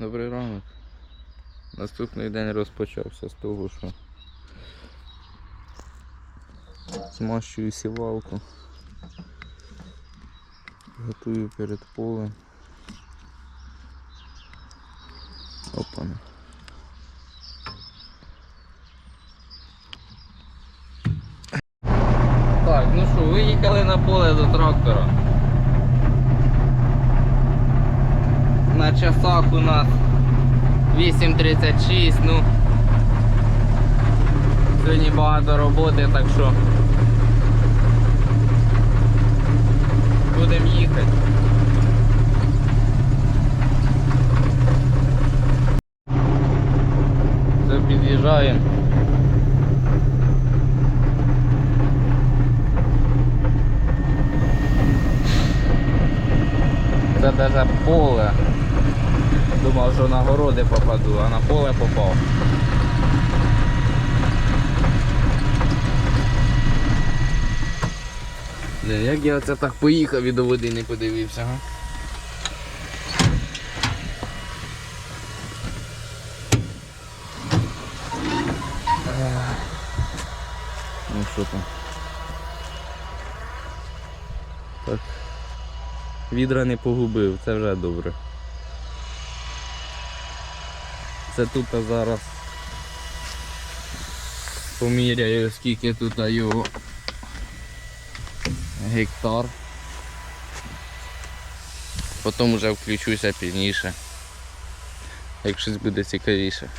Добрий ранок. Наступний день розпочався з того, що змащую сівалку. Готую перед полем. Опана. Так, ну що, виїхали на поле до трактора. Часах у нас 8.36, ну сьогодні багато роботи, так що будемо їхати. Все, під'їжджаємо. Це даже поле. Думав, що на городи попаду, а на поле попав. Як я це так поїхав і до води не подивився, га? Ну що там? Так. Відра не погубив, це вже добре. Це тут зараз поміряю скільки тут його гектар. Потім вже включуся пізніше. Як щось буде цікавіше.